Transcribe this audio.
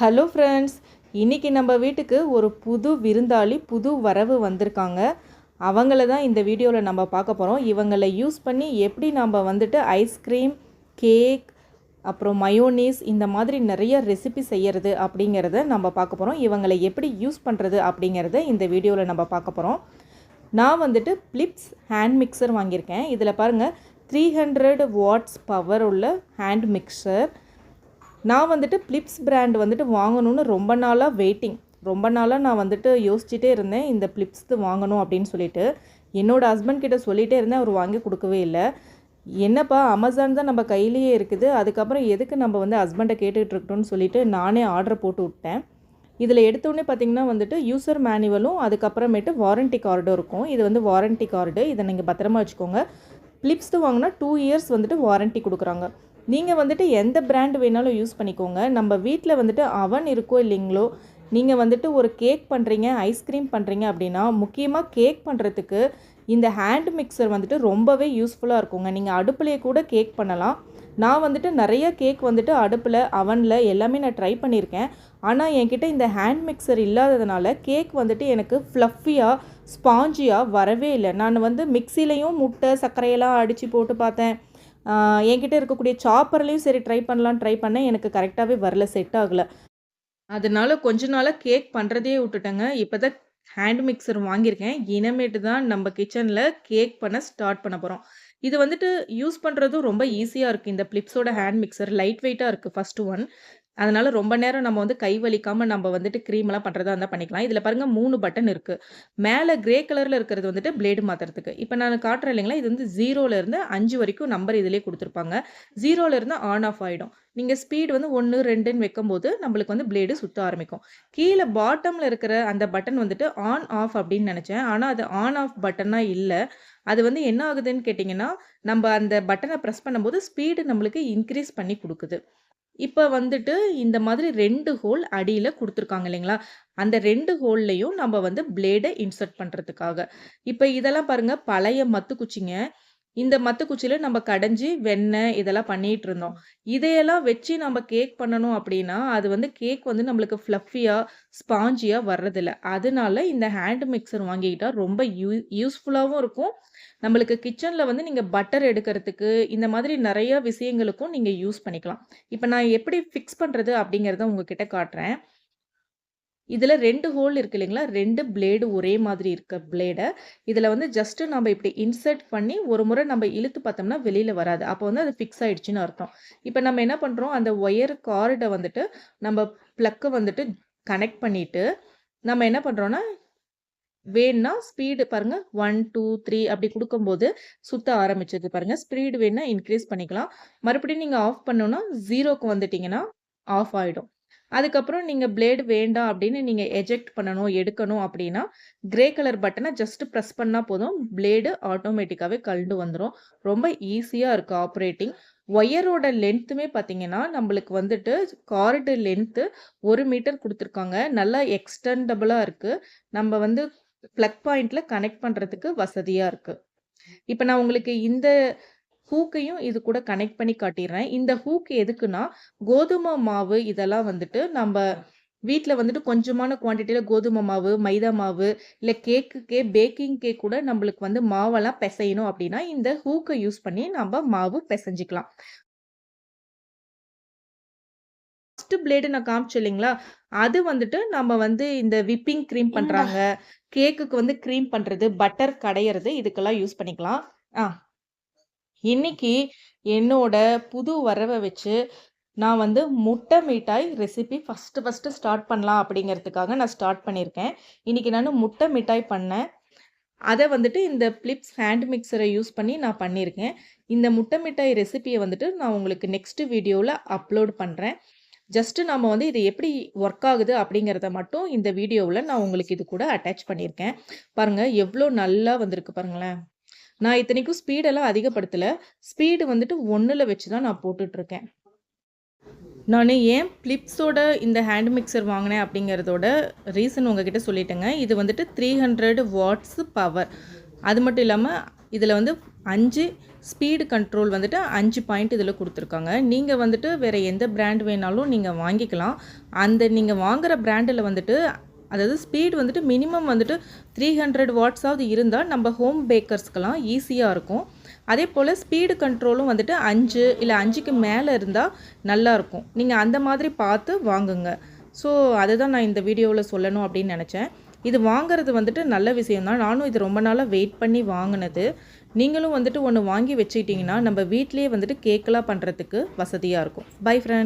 Hello friends இன்றைக்கி நம்ம வீட்டுக்கு ஒரு புது விருந்தாளி புது வரவு வந்திருக்காங்க. அவங்கள தான் இந்த வீடியோவில் நம்ம பார்க்க போகிறோம் இவங்களை யூஸ் பண்ணி எப்படி நம்ம வந்துட்டு ஐஸ்கிரீம் கேக் அப்புறம் மயோனீஸ் இந்த மாதிரி நிறைய ரெசிபி செய்கிறது அப்படிங்கிறத நம்ம பார்க்க போகிறோம் இவங்களை எப்படி யூஸ் பண்ணுறது அப்படிங்கிறத இந்த வீடியோவில் நம்ம பார்க்க போகிறோம் நான் வந்துட்டு பிளிப்ஸ் ஹேண்ட் மிக்சர் வாங்கியிருக்கேன். இதில் பாருங்கள் த்ரீ ஹண்ட்ரட் வாட்ஸ் பவர் உள்ள ஹேண்ட் மிக்சர் நான் வந்துட்டு பிளிப்ஸ் பிராண்ட் வந்துட்டு வாங்கணும்னு ரொம்ப நாளாக வெயிட்டிங் ரொம்ப நாளாக நான் வந்துட்டு யோசிச்சுட்டே இருந்தேன் இந்த பிளிப்ஸ் வாங்கணும் அப்படின்னு சொல்லிட்டு. என்னோடய ஹஸ்பண்ட் கிட்ட சொல்லிகிட்டே இருந்தேன் அவர் வாங்கி கொடுக்கவே இல்லை. என்னப்பா அமேசான் தான் நம்ம கையிலேயே இருக்குது. அதுக்கப்புறம் எதுக்கு நம்ம வந்து ஹஸ்பண்டை கேட்டுக்கிட்டு இருக்கணும்னு சொல்லிட்டு நானே ஆர்டர் போட்டு விட்டேன். இதில் எடுத்தோடனே பார்த்தீங்கன்னா வந்துட்டு யூசர் மேனுவலும் அதுக்கப்புறமேட்டு வாரண்ட்டி கார்டும் இருக்கும். இது வந்து வாரண்ட்டி கார்டு இதை நீங்கள் பத்திரமா வச்சுக்கோங்க. பிளிப்ஸ் வாங்கினா டூ இயர்ஸ் வந்துட்டு வாரண்ட்டி கொடுக்குறாங்க. நீங்கள் வந்துட்டு எந்த பிராண்ட் வேணாலும் யூஸ் பண்ணிக்கோங்க. நம்ம வீட்டில் வந்துட்டு அவன் இருக்கோ இல்லைங்களோ நீங்கள் வந்துட்டு ஒரு கேக் பண்ணுறீங்க ஐஸ்கிரீம் பண்ணுறீங்க அப்படின்னா முக்கியமாக கேக் பண்ணுறதுக்கு இந்த ஹேண்ட் மிக்சர் வந்துட்டு ரொம்பவே யூஸ்ஃபுல்லாக இருக்குங்க. நீங்கள் அடுப்புலேயே கூட கேக் பண்ணலாம். நான் வந்துட்டு நிறைய கேக் வந்துட்டு அடுப்பில் அவனில் எல்லாமே நான் ட்ரை பண்ணியிருக்கேன். ஆனால் என்கிட்ட இந்த ஹேண்ட் மிக்சர் இல்லாததுனால கேக் வந்துட்டு எனக்கு ஃப்ளஃபியாக ஸ்பாஞ்சியாக வரவே இல்லை. நான் வந்து மிக்சிலையும் முட்டை சர்க்கரையெல்லாம் அடித்து போட்டு பார்த்தேன். என்கிட்ட இருக்கக்கூடிய சாப்பர்லேயும் சரி ட்ரை பண்ணலாம் ட்ரை பண்ணேன். எனக்கு கரெக்டாகவே வரல செட் ஆகலை. அதனால கொஞ்ச நாளாக கேக் பண்ணுறதே விட்டுட்டேங்க. இப்போ தான் ஹேண்ட் மிக்சர் வாங்கியிருக்கேன். இனிமேட்டு தான் நம்ம கிச்சனில் கேக் பண்ண ஸ்டார்ட் பண்ண போகிறோம் இது வந்துட்டு யூஸ் பண்ணுறதும் ரொம்ப ஈஸியாக இருக்குது இந்த பிளிப்ஸோட ஹேண்ட் மிக்சர் லைட் வெயிட்டாக இருக்குது ஃபஸ்ட்டு ஒன் அதனால் ரொம்ப நேரம் நம்ம வந்து கை வலிக்காமல் நம்ம வந்துட்டு க்ரீம்லாம் பண்ணுறதா இருந்தால் பண்ணிக்கலாம். இதில் பாருங்கள் மூணு பட்டன் இருக்குது மேலே கிரே கலரில் இருக்கிறது வந்துட்டு பிளேடு மாற்றுறதுக்கு இப்போ நான் காட்டுறேன் இல்லைங்களா? இது வந்து ஜீரோலேருந்து அஞ்சு வரைக்கும் நம்பர் இதிலே கொடுத்துருப்பாங்க. ஜீரோலேருந்து ஆன் ஆஃப் ஆகிடும் நீங்கள் ஸ்பீடு வந்து ஒன்று ரெண்டுன்னு வைக்கும்போது நம்மளுக்கு வந்து பிளேடு சுற்ற ஆரம்பிக்கும். கீழே பாட்டமில் இருக்கிற அந்த பட்டன் வந்துட்டு ஆன் ஆஃப் அப்படின்னு நினச்சேன். ஆனால் அது ஆன் ஆஃப் பட்டனாக இல்லை. அது வந்து என்ன ஆகுதுன்னு கேட்டிங்கன்னா நம்ம அந்த பட்டனை ப்ரெஸ் பண்ணும்போது ஸ்பீடு நம்மளுக்கு இன்க்ரீஸ் பண்ணி கொடுக்குது. இப்போ வந்துட்டு இந்த மாதிரி ரெண்டு ஹோல் அடியில் கொடுத்துருக்காங்க இல்லைங்களா? அந்த ரெண்டு ஹோல்லையும் நம்ம வந்து பிளேடை இன்சர்ட் பண்ணுறதுக்காக இப்போ இதெல்லாம் பாருங்கள் பழைய மத்து குச்சிங்க இந்த மத்து குச்சியில் நம்ம கடைஞ்சி வெண்ணெய் இதெல்லாம் பண்ணிகிட்டு இருந்தோம் இதையெல்லாம் வச்சு நம்ம கேக் பண்ணணும் அப்படின்னா அது வந்து கேக் வந்து நம்மளுக்கு ஃப்ளஃபியாக ஸ்பாஞ்சியாக வர்றதில்ல. அதனால இந்த ஹேண்ட் மிக்சர் வாங்கிக்கிட்டால் ரொம்ப யூ யூஸ்ஃபுல்லாகவும் இருக்கும். நம்மளுக்கு கிச்சனில் வந்து நீங்கள் பட்டர் எடுக்கிறதுக்கு இந்த மாதிரி நிறைய விஷயங்களுக்கும் நீங்கள் யூஸ் பண்ணிக்கலாம். இப்போ நான் எப்படி ஃபிக்ஸ் பண்ணுறது அப்படிங்கிறத உங்ககிட்ட காட்டுறேன். இதில் ரெண்டு ஹோல் இருக்கு இல்லைங்களா? ரெண்டு பிளேடு ஒரே மாதிரி இருக்க பிளேடை இதில் வந்து ஜஸ்ட்டு நம்ம இப்படி இன்சர்ட் பண்ணி ஒரு முறை நம்ம இழுத்து பார்த்தோம்னா வெளியில் வராது. அப்போ வந்து அது ஃபிக்ஸ் ஆகிடுச்சின்னு அர்த்தம். இப்போ நம்ம என்ன பண்ணுறோம் அந்த ஒயர் கார்டை வந்துட்டு நம்ம ப்ளக்கை வந்துட்டு கனெக்ட் பண்ணிவிட்டு நம்ம என்ன பண்ணுறோன்னா வேணும்னா ஸ்பீடு பாருங்கள் ஒன் டூ த்ரீ அப்படி கொடுக்கும்போது சுற்ற ஆரம்பிச்சது பாருங்கள் ஸ்பீடு வேணுன்னா இன்க்ரீஸ் பண்ணிக்கலாம். மறுபடியும் நீங்கள் ஆஃப் பண்ணோன்னா ஜீரோக்கு வந்துட்டிங்கன்னா ஆஃப் ஆகிடும் அதுக்கப்புறம் நீங்கள் பிளேடு வேண்டாம் அப்படின்னு நீங்கள் எஜெக்ட் பண்ணணும் எடுக்கணும் அப்படின்னா கிரே கலர் பட்டனை ஜஸ்ட் ப்ரெஸ் பண்ணால் போதும். பிளேடு ஆட்டோமேட்டிக்காகவே கழண்டு வந்துடும் ரொம்ப ஈஸியாக இருக்குது ஆப்ரேட்டிங் ஒயரோட லென்த்துமே பார்த்தீங்கன்னா நம்மளுக்கு வந்துட்டு கார்டு லென்த்து ஒரு மீட்டர் கொடுத்துருக்காங்க. நல்லா எக்ஸ்டெண்டபுளாக இருக்குது நம்ம வந்து ப்ளக் பாயிண்டில் கனெக்ட் பண்ணுறதுக்கு வசதியாக இருக்குது இப்போ நான் உங்களுக்கு இந்த ஹூக்கையும் இது கூட கனெக்ட் பண்ணி காட்டிடுறேன் இந்த ஹூக் எதுக்குன்னா கோதுமை மாவு இதெல்லாம் வந்துட்டு நம்ம வீட்டில் வந்துட்டு கொஞ்சமான குவான்டிட்டியில் கோதுமை மாவு மைதா மாவு இல்லை கேக்குக்கே பேக்கிங் கேக் கூட நம்மளுக்கு வந்து மாவெல்லாம் பிசையணும் அப்படின்னா இந்த ஹூக்கை யூஸ் பண்ணி நம்ம மாவு பிசைஞ்சிக்கலாம். ஃபஸ்ட்டு பிளேடு நான் காமிச்சு இல்லைங்களா? அது வந்துட்டு நம்ம வந்து இந்த விப்பிங் க்ரீம் பண்ணுறாங்க கேக்குக்கு வந்து க்ரீம் பண்ணுறது பட்டர் கடையிறது இதுக்கெல்லாம் யூஸ் பண்ணிக்கலாம். ஆ. இன்னைக்கு என்னோட புது வரவை வச்சு நான் வந்து முட்டை மிட்டாய் ரெசிபி ஃபஸ்ட்டு ஃபஸ்ட்டு ஸ்டார்ட் பண்ணலாம் அப்படிங்கிறதுக்காக நான் ஸ்டார்ட் பண்ணியிருக்கேன். இன்றைக்கி நான் முட்டை மிட்டாய் பண்ணேன். அதை வந்துட்டு இந்த பிளிப்ஸ் ஹேண்ட் மிக்சரை யூஸ் பண்ணி நான் பண்ணியிருக்கேன். இந்த முட்டை மிட்டாய் ரெசிபியை வந்துட்டு நான் உங்களுக்கு நெக்ஸ்ட் வீடியோவில் அப்லோட் பண்ணுறேன் ஜஸ்ட்டு நம்ம வந்து இது எப்படி ஒர்க் ஆகுது அப்படிங்கிறத மட்டும் இந்த வீடியோவில் நான் உங்களுக்கு இது கூட அட்டாச் பண்ணியிருக்கேன். பாருங்கள் எவ்வளோ நல்லா வந்திருக்கு பாருங்களேன். நான் இத்தனைக்கும் ஸ்பீடெல்லாம் அதிகப்படுத்தலை. ஸ்பீடு வந்துட்டு ஒன்றில் வச்சு தான் நான் போட்டுட்ருக்கேன். நான் ஏன் ஃப்ளிப்ஸோட இந்த ஹேண்ட் மிக்சர் வாங்கினேன் அப்படிங்கிறதோட ரீசன் உங்ககிட்ட சொல்லிட்டேங்க. இது வந்துட்டு த்ரீ ஹண்ட்ரட் வாட்ஸ் பவர் அது மட்டும் இல்லாமல் இதில் வந்து அஞ்சு ஸ்பீடு கண்ட்ரோல் வந்துட்டு அஞ்சு பாயிண்ட் இதில் கொடுத்துருக்காங்க. நீங்கள் வந்துட்டு வேறு எந்த பிராண்ட் வேணாலும் நீங்கள் வாங்கிக்கலாம். அந்த நீங்கள் வாங்குகிற பிராண்டில் வந்துட்டு அதாவது ஸ்பீட் வந்துட்டு மினிமம் வந்துட்டு த்ரீ ஹண்ட்ரட் வாட்ஸாவது இருந்தால் நம்ம ஹோம் பேக்கர்ஸ்க்கெலாம் ஈஸியாக இருக்கும். அதே போல் ஸ்பீடு கண்ட்ரோலும் வந்துட்டு அஞ்சு இல்லை அஞ்சுக்கு மேலே இருந்தால் நல்லாயிருக்கும் நீங்கள் அந்த மாதிரி பார்த்து வாங்குங்க. ஸோ அதுதான் நான் இந்த வீடியோவில் சொல்லணும் அப்படின்னு நினச்சேன். இது வாங்குறது வந்துட்டு நல்ல விஷயம்தான். நானும் இது ரொம்ப நாளாக வெயிட் பண்ணி வாங்கினது. நீங்களும் வந்துட்டு ஒன்று வாங்கி வச்சுக்கிட்டிங்கன்னா நம்ம வீட்லேயே வந்துட்டு கேக்கெலாம் பண்ணுறதுக்கு வசதியாக இருக்கும். By friend